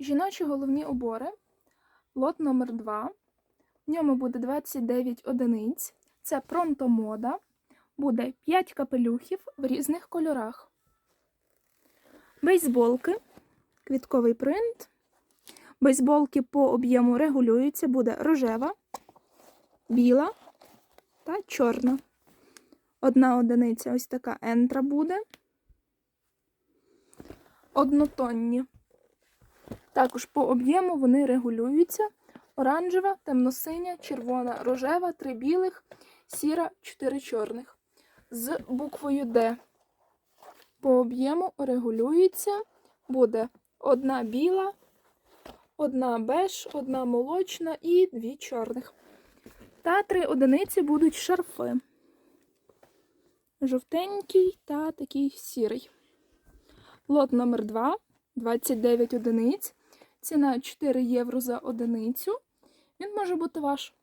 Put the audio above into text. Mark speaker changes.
Speaker 1: Жіночі головні убори. Лот номер 2 В ньому буде 29 одиниць. Це пронтомода. Буде 5 капелюхів в різних кольорах. Бейсболки. Квітковий принт. Бейсболки по об'єму регулюються. Буде рожева, біла та чорна. Одна одиниця ось така ентра буде. Однотонні. Також по об'єму вони регулюються. Оранжева, темно-синя, червона, рожева, три білих, сіра, чотири чорних. З буквою Д. По об'єму регулюється. Буде одна біла, одна беж, одна молочна і дві чорних. Та три одиниці будуть шарфи. Жовтенький та такий сірий. Лот номер 2 29 одиниць. Ціна 4 євро за одиницю. Він може бути ваш.